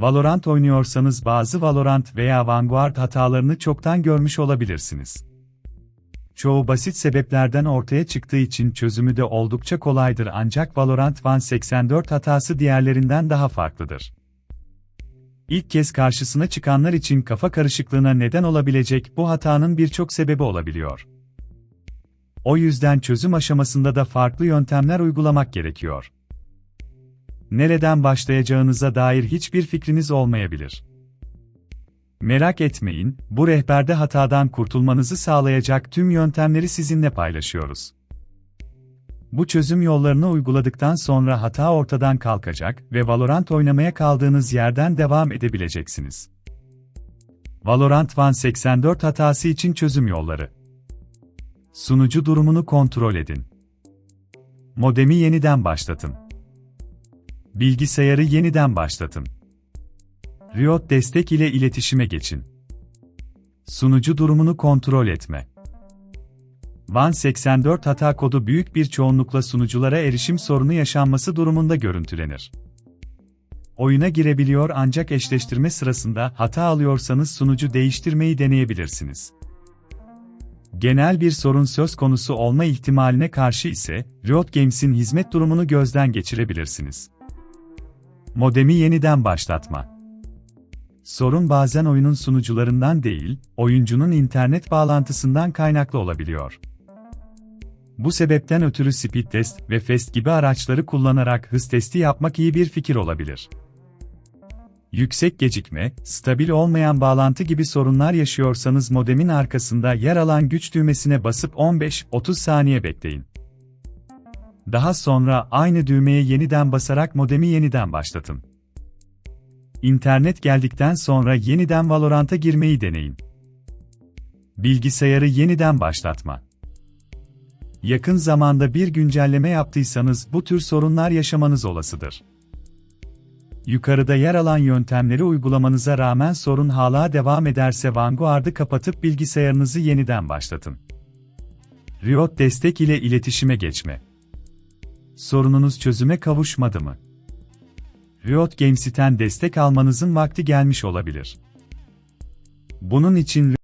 Valorant oynuyorsanız bazı Valorant veya Vanguard hatalarını çoktan görmüş olabilirsiniz. Çoğu basit sebeplerden ortaya çıktığı için çözümü de oldukça kolaydır ancak Valorant Van 84 hatası diğerlerinden daha farklıdır. İlk kez karşısına çıkanlar için kafa karışıklığına neden olabilecek bu hatanın birçok sebebi olabiliyor. O yüzden çözüm aşamasında da farklı yöntemler uygulamak gerekiyor. Nereden başlayacağınıza dair hiçbir fikriniz olmayabilir. Merak etmeyin, bu rehberde hatadan kurtulmanızı sağlayacak tüm yöntemleri sizinle paylaşıyoruz. Bu çözüm yollarını uyguladıktan sonra hata ortadan kalkacak ve Valorant oynamaya kaldığınız yerden devam edebileceksiniz. Valorant Van 84 hatası için çözüm yolları. Sunucu durumunu kontrol edin. Modemi yeniden başlatın. Bilgisayarı yeniden başlatın. Riot destek ile iletişime geçin. Sunucu durumunu kontrol etme. Van 84 hata kodu büyük bir çoğunlukla sunuculara erişim sorunu yaşanması durumunda görüntülenir. Oyuna girebiliyor ancak eşleştirme sırasında hata alıyorsanız sunucu değiştirmeyi deneyebilirsiniz. Genel bir sorun söz konusu olma ihtimaline karşı ise Riot Games'in hizmet durumunu gözden geçirebilirsiniz. Modemi yeniden başlatma. Sorun bazen oyunun sunucularından değil, oyuncunun internet bağlantısından kaynaklı olabiliyor. Bu sebepten ötürü speed test ve fast gibi araçları kullanarak hız testi yapmak iyi bir fikir olabilir. Yüksek gecikme, stabil olmayan bağlantı gibi sorunlar yaşıyorsanız modemin arkasında yer alan güç düğmesine basıp 15-30 saniye bekleyin. Daha sonra aynı düğmeye yeniden basarak modemi yeniden başlatın. İnternet geldikten sonra yeniden Valorant'a girmeyi deneyin. Bilgisayarı yeniden başlatma. Yakın zamanda bir güncelleme yaptıysanız bu tür sorunlar yaşamanız olasıdır. Yukarıda yer alan yöntemleri uygulamanıza rağmen sorun hala devam ederse Vanguard'ı kapatıp bilgisayarınızı yeniden başlatın. Riot destek ile iletişime geçme. Sorununuz çözüme kavuşmadı mı? Riot Games'ten destek almanızın vakti gelmiş olabilir. Bunun için